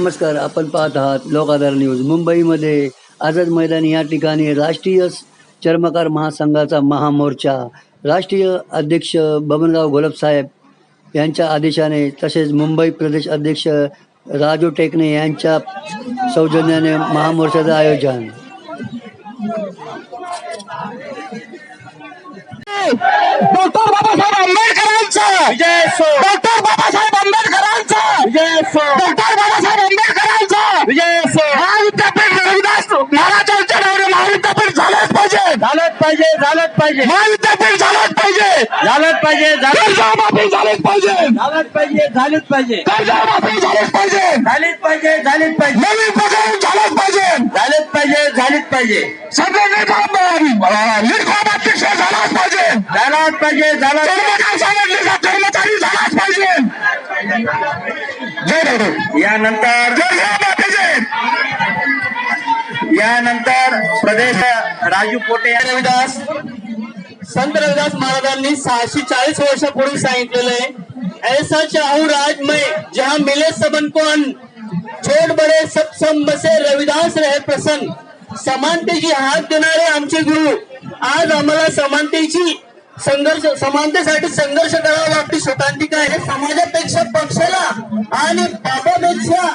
नमस्कार आपण पाहत आहात लोकाधार न्यूज. मुंबईमध्ये आझाद मैदान या ठिकाणी राष्ट्रीय चर्मकार महासंघाचा महामोर्चा. राष्ट्रीय अध्यक्ष बबनराव गोलपसाहेब यांच्या आदेशाने तसेच मुंबई प्रदेश अध्यक्ष राजू टेकणे यांच्या सौजन्याने महामोर्चाचं आयोजन. डॉक्टर बाबासाहेब आंबेडकरांचं. डॉक्टर बाबासाहेब आंबेडकरांचं. डॉक्टर बाबासाहेब आंबेडकरांचं. महाविद्यापीठ रविदास महाराजांच्या नावाने महाविद्यापीठ झालंच पाहिजे. झालंच पाहिजे झालंच पाहिजे. महाविद्यापीठ झालंच पाहिजे. झालंच पाहिजे झालं- कर्जमाफी झालीच पाहिजे. झालंच पाहिजे झालीच पाहिजे. कर्जमाफी झालीच पाहिजे. झालीच पाहिजे झालीच पाहिजे. नवीन प्रकरण पाहिजे पाहिजे. सगळ्यांनी झालाच पाहिजे. झालाच पाहिजे झाला कर्मचारी कर्मचारी झालाच पाहिजे. जय यानंतर यानंतर प्रदेश राजू पोटे रविदास संत रविदास महाराजांनी सहाशे चाळीस वर्षापूर्वी सांगितलेलं आहे ऐसा चाहू राज में जहाँ मिले सबन को अन्न छोट बडे सब सम बसे रविदास रहे प्रसन्न. समानतेची हात देणारे आमचे गुरु. आज आम्हाला समानतेची संघर्ष समानतेसाठी संघर्ष करावा लागते. स्वतांतिका आहे. समाजापेक्षा पक्षाला आणि बाबापेक्षा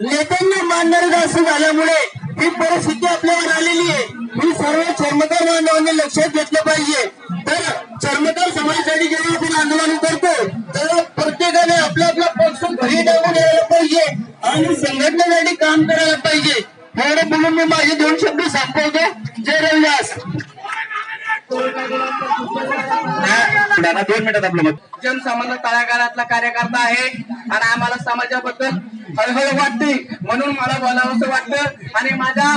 नेत्यांना मानणारे असं झाल्यामुळे ही परिस्थिती आपल्यावर आलेली आहे. ही सर्व चर्मकार बांधवांनी लक्षात घेतलं पाहिजे. तर चर्मकार समाजासाठी जेव्हा आपण आंदोलन करतो तेव्हा प्रत्येकाने आपला आपला पक्ष घरी टाकून यायला पाहिजे आणि संघटनेसाठी काम करायला पाहिजे. एवढं बोलून मी माझे मिनिटात आपलं मत. जनसामान्य तळागाळातला कार्यकर्ता आहे आणि आम्हाला समाजाबद्दल हळहळ वाटते म्हणून मला बोलावंसं वाटतं. आणि माझ्या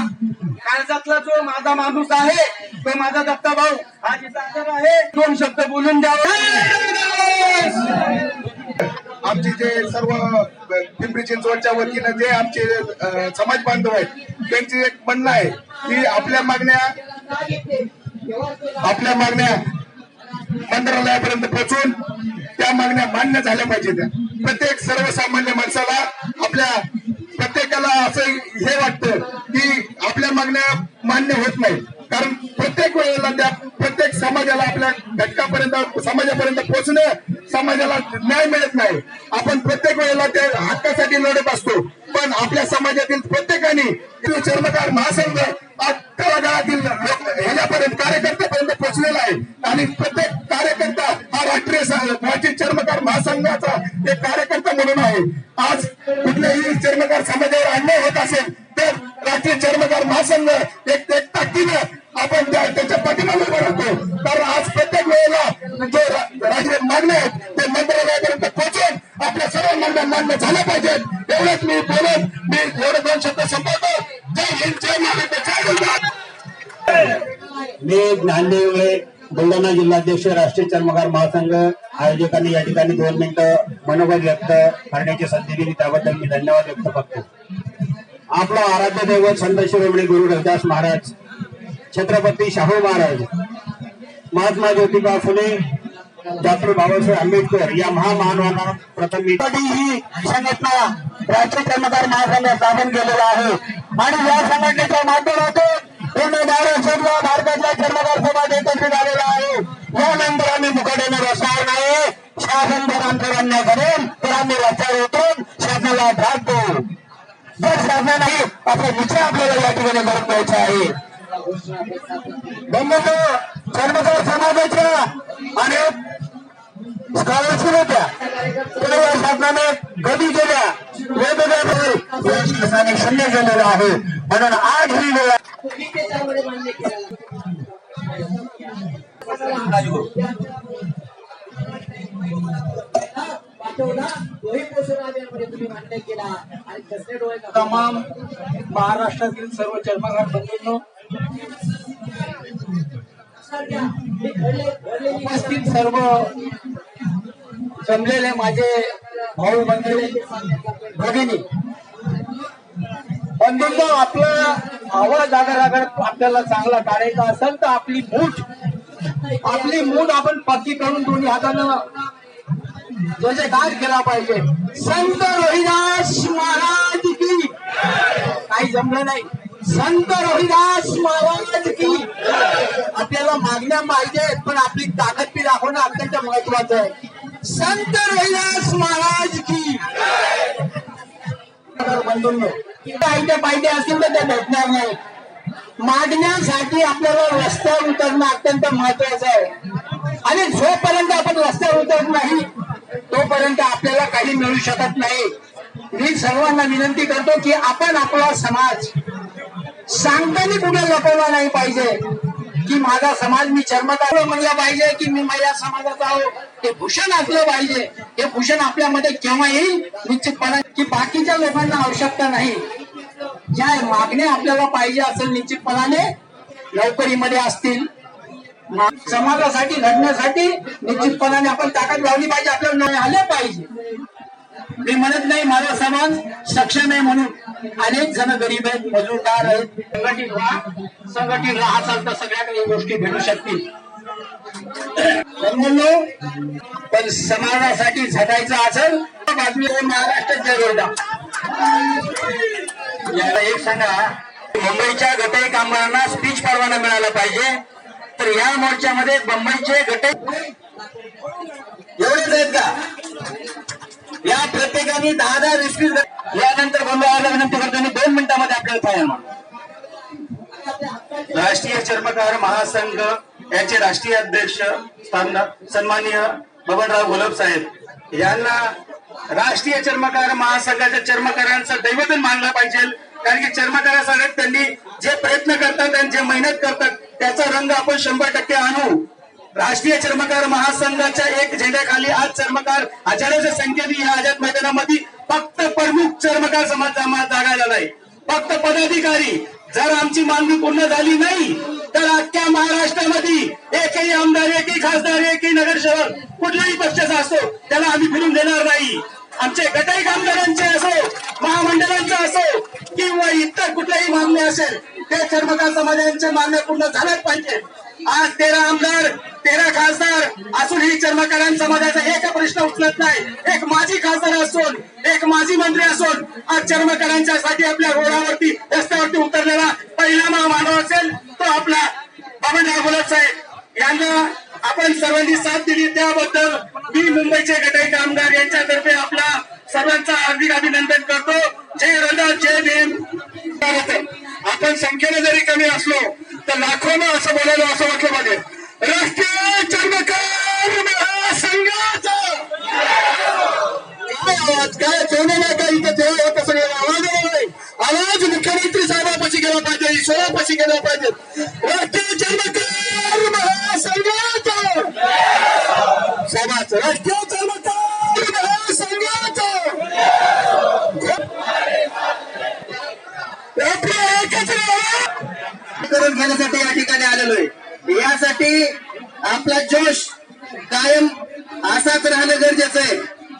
काळजातला जो माझा माणूस आहे तो माझा दत्ता भाऊ हा जिथं आहे. दोन शब्द बोलून द्यावा आमचे जे सर्व पिंपरी चिंचवडच्या वतीनं जे आमचे समाज बांधव आहेत त्यांची एक म्हणणं आहे की आपल्या मागण्या आपल्या मागण्या मंत्रालयापर्यंत पोहोचून त्या मागण्या मान्य झाल्या पाहिजेत. प्रत्येक सर्वसामान्य माणसाला आपल्या प्रत्येकाला असं हे वाटतं की आपल्या मागण्या मान्य होत नाही. कारण प्रत्येक वेळेला त्या प्रत्येक समाजाला आपल्या घटकापर्यंत समाजापर्यंत पोहोचणं समाजाला न्याय मिळत नाही. आपण प्रत्येक वेळेला त्या हक्कासाठी लढत असतो. पण आपल्या समाजातील प्रत्येकाने चर्मकार महासंघ आज तळागाळातील ह्याच्यापर्यंत कार्यकर्त्यापर्यंत पोहोचलेला आहे. आणि प्रत्येक कार्यकर्ता हा राष्ट्रीय राष्ट्रीय चर्मकार महासंघाचा एक कार्यकर्ता म्हणून आहे. आज कुठल्याही चर्मकार समाजावर अन्याय होत असेल तर राष्ट्रीय चर्मकार महासंघ एक एक ताकदीनं आपण त्या- त्याच्या पाठीमागे उभं राहतो कारण आज प्रत्येक वेळेला जे रा- राष्ट्रीय मागण्या आहेत ते मंत्रालयापर्यंत पोहोचून आपल्या सर्व मागण्या मान्य झाल्या पाहिजेत. एवढंच मी बोलत मी एवढे दोन शब्द संपवतो. जय हिंद जय महाराष्ट्र जय गुजरात. मी ज्ञानदेवळे बुलढाणा जिल्हाध्यक्ष राष्ट्रीय चर्मकार महासंघ आयोजकांनी या ठिकाणी दोन मिनिटं मनोगत व्यक्त करण्याची संधी दिली. त्याबद्दल मी धन्यवाद व्यक्त करतो. आपला आराध्य दैवत संत शिरोमणी गुरु रविदास महाराज छत्रपती शाहू महाराज महात्मा ज्योतिबा फुले डॉक्टर बाबासाहेब आंबेडकर या महामानवांना प्रथम मी ही संघटना राष्ट्रीय चर्मकार महासंघ स्थापन केलेला आहे? आणि या संघटनेच्या माध्यमातून पूर्ण महाराष्ट्रातला भारतातला चर्मकार समाज एकत्रित आलेला आहे. यानंतर आम्ही मुकाट्याने बसणार नाही. शासन जर आमचं अन्याय करेल तर आम्ही रस्त्यावर उतरून शासनाला ढाक देऊ. जर शासन नाही असं विचार आपल्याला या ठिकाणी करत द्यायचा आहे बंधूंनो, कर्मचार समाजाच्या अनेक स्कॉलरशिप होत्या. त्या या शासनाने कधी केल्या. वेगवेगळ्या शासनाने शून्य केलेलं आहे. म्हणून आज ही वेळ तमाम महाराष्ट्रातील सर्व चर्माघाट बंधूंनो उपस्थित सर्व जमलेले माझे भाऊ बंधू भगिनी. बंधूंनो आपला आवाज अगर अगर आपल्याला चांगला काढायचा असेल तर आपली मूठ आपली मूठ आपण पक्की करून दोन्ही हातानं जयजयकार केला पाहिजे. संत रोहिदास महाराज की काही जमलं नाही. संत रोहिदास महाराज की. आपल्याला मागण्या पाहिजेत पण आपली ताकद बी दाखवणं अत्यंत महत्वाचं आहे. संत रोहिदास महाराज की. बंधूंनो पाहिजे असतील तर ते भेटणार नाही. मागण्यासाठी आपल्याला रस्त्यावर उतरणं अत्यंत महत्वाचं आहे. आणि जोपर्यंत आपण रस्त्यावर उतरत नाही तोपर्यंत आपल्याला काही मिळू शकत नाही. मी सर्वांना विनंती करतो की आपण आपला समाज सांगताना कुठे लपवला नाही पाहिजे? की माझा समाज मी चर्मकार म्हणला पाहिजे की मी माझ्या समाजाचा आहो. हे भूषण असलं पाहिजे. हे भूषण आपल्यामध्ये केव्हा येईल? निश्चितपणे की बाकीच्या लोकांना आवश्यकता नाही. ज्या मागण्या आपल्याला पाहिजे असेल निश्चितपणाने नोकरीमध्ये असतील. मा- समाजासाठी घडण्यासाठी निश्चितपणाने आपण ताकद लावली पाहिजे. आपल्याला न्याय आले पाहिजे. मी म्हणत नाही माझा समाज सक्षम आहे म्हणून. अनेक जण गरीब आहेत मजूरदार आहेत. संघटित व्हा. संघटित राहा तर सगळ्या काही गोष्टी भेटू शकतील बंधूंनो, पण समाजासाठी झटायचं असेल बातमी महाराष्ट्रात जगवता याला एक सांगा मुंबईच्या गटई कामगारांना स्पीच परवाना मिळाला पाहिजे. तर या मोर्चामध्ये मुंबईचे गटई एवढेच आहेत का? या प्रत्येकाने दहा दहा वीस वीस यानंतर बंधुआला विनंती करतो आणि दोन मिनिटांमध्ये आपल्याला फायर राष्ट्रीय चर्मकार महासंघ याचे राष्ट्रीय अध्यक्ष सन्माननीय बबनराव घोलप साहेब यांना राष्ट्रीय चर्मकार महासंघाच्या चर्मकारांचं दैवतन मानलं पाहिजे. कारण की चर्मकारासाठी त्यांनी जे प्रयत्न करतात आणि जे मेहनत करतात त्याचा रंग आपण शंभर टक्के आणू. राष्ट्रीय चर्मकार महासंघाच्या एक झेंड्याखाली आज चर्मकार हजारोच्या संख्येने या आझाद मैदानामध्ये फक्त प्रमुख चर्मकार समाज जागायला नाही फक्त पदाधिकारी जर आमची मागणी पूर्ण झाली नाही तर अख्ख्या महाराष्ट्रामध्ये एकही आमदार एकही खासदार एकही नगरसेवक कुठल्याही पक्षाचा असो त्याला आम्ही फिरून देणार नाही. आमचे गटाई कामगारांचे असो महामंडळांचे असो किंवा इतर कुठल्याही मागणी असेल ते चर्मकार समाजांच्या मागण्या पूर्ण झाल्याच पाहिजे आज तेरा आमदार तेरा खासदार असूनही चर्मकारां समाजाचा एक प्रश्न उचलत नाही. एक माजी खासदार असून एक माजी मंत्री असून आज चर्मकारांच्या साठी आपल्या रोडावरती रस्त्यावरती उतरलेला पहिला महामानव असेल तो आपला बाबनराव गुलाब साहेब. यांना आपण सर्वांनी साथ दिली. त्याबद्दल मी मुंबईचे गटाई कामगार यांच्यातर्फे आपला सर्वांचा हार्दिक अभिनंदन करतो. जय रंदा जय भीम. आपण संख्येने जरी कमी असलो तर लाखोनं असं बोलायला असं वाटलं पाहिजे. राष्ट्रीय चर्मकार महासंघाचा. काय आवाज काय सोनं नाही इथं जेव्हा होत असं आवाज आला नाही आवाज मुख्यमंत्री साहेबापाशी गेला पाहिजे ईश्वरापाशी गेला पाहिजे.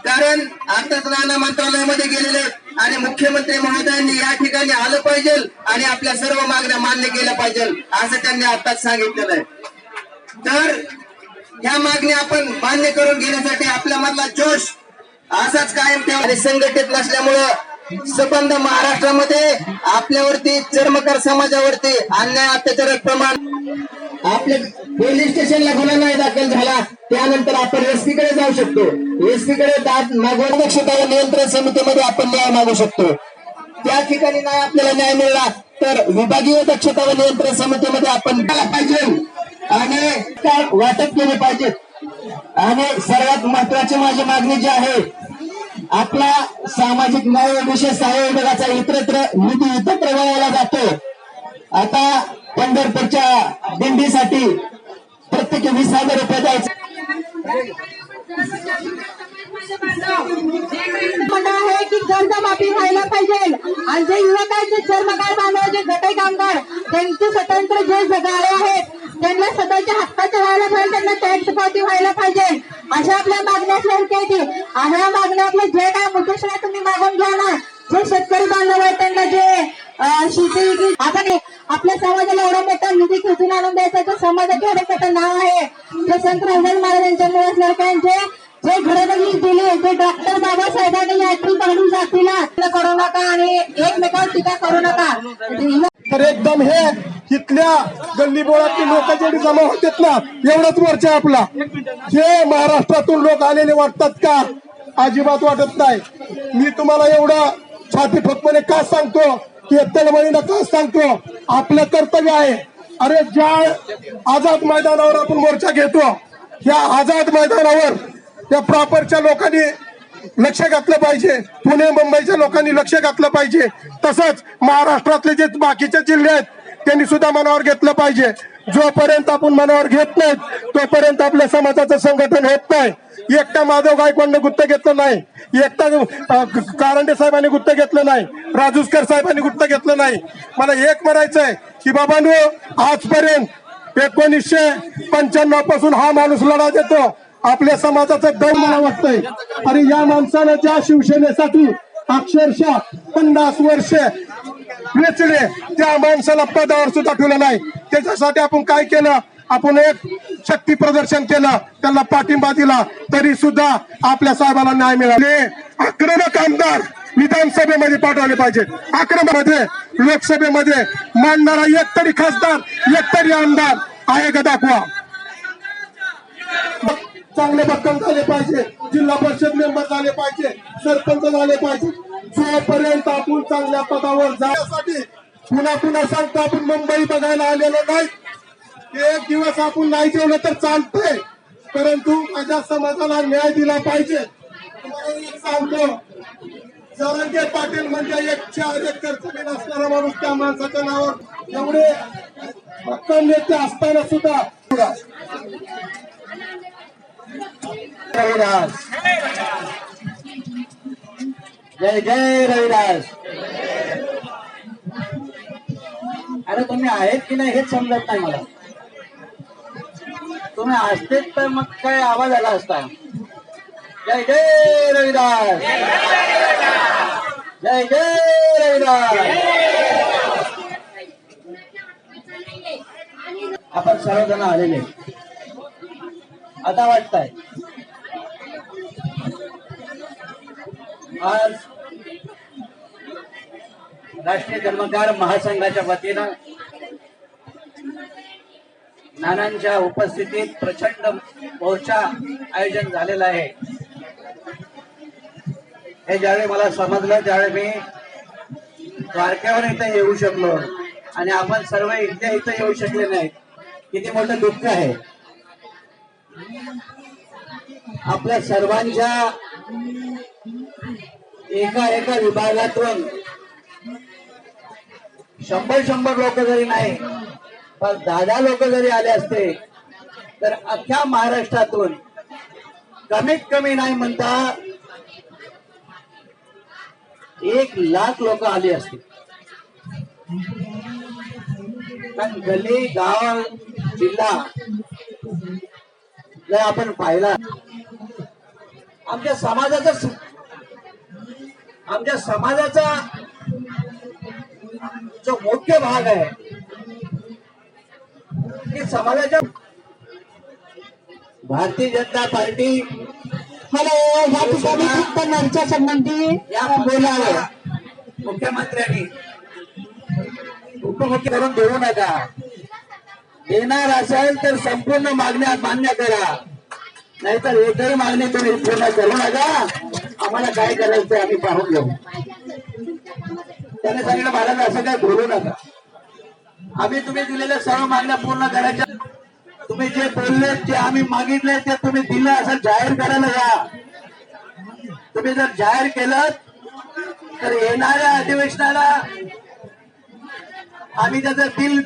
कारण आताच मंत्रालयामध्ये गेलेले आणि मुख्यमंत्री महोदयांनी या ठिकाणी आलं पाहिजे आणि आपल्या सर्व मागण्या मान्य केल्या पाहिजे असं त्यांनी आताच सांगितलेलं आहे. तर ह्या मागण्या आपण मान्य करून घेण्यासाठी आपल्या मधला जोश असाच कायम ठेवा. संघटित नसल्यामुळं सबंध महाराष्ट्रामध्ये आपल्यावरती चर्मकार समाजावरती अन्याय अत्याचार प्रमाण आपल्या पोलीस स्टेशनला गुन्हा नाही दाखल झाला त्यानंतर आपण एसपी कडे जाऊ शकतो. एसपी कडे दाद मागवून दक्षता व नियंत्रण समितीमध्ये आपण न्याय मागू शकतो. त्या ठिकाणी नाही आपल्याला न्याय मिळाला तर विभागीय दक्षता व नियंत्रण समितीमध्ये आपण पाहिजे. आणि काय वाटप केले पाहिजे? आणि सर्वात महत्वाची माझी मागणी जी आहे आपला सामाजिक न्याय विशेष सहाय्य विभागाचा इतरत्र निधी इतरत्र वळवला जातो. आता पंढरपूरच्या दिंडीसाठी प्रत्येकी वीस हजार रुपये द्यायचे. आहे की कर्जमाफी व्हायला पाहिजे. आणि जे युवक आहेत जे चर्मकार बांधव जे गटाई कामगार त्यांचे स्वतंत्र जे गाळे आहेत त्यांना स्वतःच्या हक्काचे व्हायला पाहिजे त्यांना टॅक्स पावती व्हायला पाहिजे. अशा आपल्या मागण्या असल्या की ह्या मागण्या आपल्या जे काय मुकेशला तुम्ही मागून घ्या ना जे शेतकरी बांधव आहेत त्यांना जे अं, शेती आपण आपल्या समाजाला एवढा मोठा निधी खेचून आणून द्यायचा तो समाजाचे एवढं मोठं नाव आहे. जे संत रविदास महाराजांच्या यांच्या लडकांचे जे घरोघरी दिले जे डॉक्टर बाबासाहेबांनी याची काढून जातीला करू नका आणि एकमेकांवर टीका करू नका. तर एकदम हे इथल्या गल्ली बोळातली लोक जेवढी जमा होतात ना एवढंच वरचे आपला. हे महाराष्ट्रातून लोक आलेले वाटतात का? अजिबात वाटत नाही. मी तुम्हाला एवढं छाती ठोकपणे का सांगतो? की तळमळीनं का सांगतो. आपलं कर्तव्य आहे. अरे ज्या आझाद मैदानावर आपण मोर्चा घेतो या आझाद मैदानावर त्या प्रॉपरच्या लोकांनी लक्ष घातलं पाहिजे. पुणे मुंबईच्या लोकांनी लक्ष घातलं पाहिजे. तसंच महाराष्ट्रातले जे बाकीचे जिल्हे आहेत त्यांनी सुद्धा मनावर घेतलं पाहिजे. जोपर्यंत आपण मनावर घेत नाहीत तोपर्यंत आपल्या समाजाचं संघटन होत नाही. एकटा माधव गायकवाडने गुत्त घेतलं नाही. एकटा कारंडे साहेबांनी गुत्त घेतलं नाही. राजूसकर साहेबांनी गुत्त घेतलं नाही. मला एक म्हणायचंय की बाबांनो आजपर्यंत एकोणीसशे पंच्याण्णवपासून हा माणूस लढा देतो. आपल्या समाजाचं दम मला वाटतंय. आणि या माणसानं ज्या शिवसेनेसाठी अक्षरशः पन्नास वर्ष वेचले त्या माणसाला पदावर सुद्धा ठेवलं नाही. त्याच्यासाठी आपण काय केलं? आपण एक शक्ती प्रदर्शन केलं. त्यांना पाठिंबा दिला. तरी सुद्धा आपल्या साहेबाला न्याय मिळाले आक्रमक आमदार विधानसभेमध्ये पाठवले पाहिजे. आक्रमकमध्ये लोकसभेमध्ये मांडणारा एक तरी खासदार एक तरी आमदार आहे का दाखवा? चांगले भक्कम झाले पाहिजे. जिल्हा परिषद मेंबर झाले पाहिजे. सरपंच झाले पाहिजे. जोपर्यंत आपण चांगल्या पदावर जाण्यासाठी पुन्हा पुन्हा सांगतो आपण मुंबई बघायला आलेलो नाही. एक दिवस आपण नाही जेवलं तर चालतंय. परंतु माझ्या समाजाला न्याय दिला पाहिजे. सांगतो जरांगे पाटील म्हणजे एक चार एकर जमीन असणारा माणूस त्या माणसाच्या नावावर एवढे भक्कम नेते असताना सुद्धा रविदास जय जय रविदास. अरे तुम्ही आहेत की नाही हेच समजत नाही मला. तुम्ही असतेच तर मग काय आवाज आला असता? जय जय रविदास. जय जय रविदास. आपण सर्वजण आलेले. आता वाटतंय. आज राष्ट्रीय धर्मकार महासंघाच्या वतीनं नानांच्या उपस्थितीत प्रचंड मोर्चा आयोजन झालेलं आहे. हे ज्यावेळी मला समजलं त्यावेळी मी द्वारकेवर इथं येऊ शकलो आणि आपण सर्व इथल्या इथं येऊ शकले नाहीत. किती मोठं दुःख आहे. आपल्या सर्वांच्या एका एका विभागातून शंभर शंभर लोक जरी नाही पण दहा दहा लोक जरी आले असते तर अख्ख्या महाराष्ट्रातून कमीत कमी नाही म्हणता एक लाख लोक आली असते. कारण गली गाव जिल्हा जर आपण पाहिला आमच्या समाजाचा आमच्या समाजाचा जो मुख्य भाग आहे की समाजाच्या भारतीय जनता पार्टी हॅलो या ठिकाणी मंचा संबंधी या बोलावं. मुख्यमंत्र्यांनी उपमुख्य करून देऊ नका. देणार असेल तर संपूर्ण मागण्या मान्य करा. नाहीतर एकही मागणी तुम्ही पूर्ण करू नका. आम्हाला काय करायचं ते आम्ही पाहून घेऊ. त्याने सांगितलं महाराज असं काही बोलू नका. आम्ही तुम्ही दिलेल्या सर्व मागण्या पूर्ण करायच्या. तुम्ही जे बोलले जे आम्ही मागितले ते तुम्ही दिलं असं जाहीर करायला या. तुम्ही जर जाहीर केलं तर येणाऱ्या अधिवेशनाला आम्ही त्याचं बिल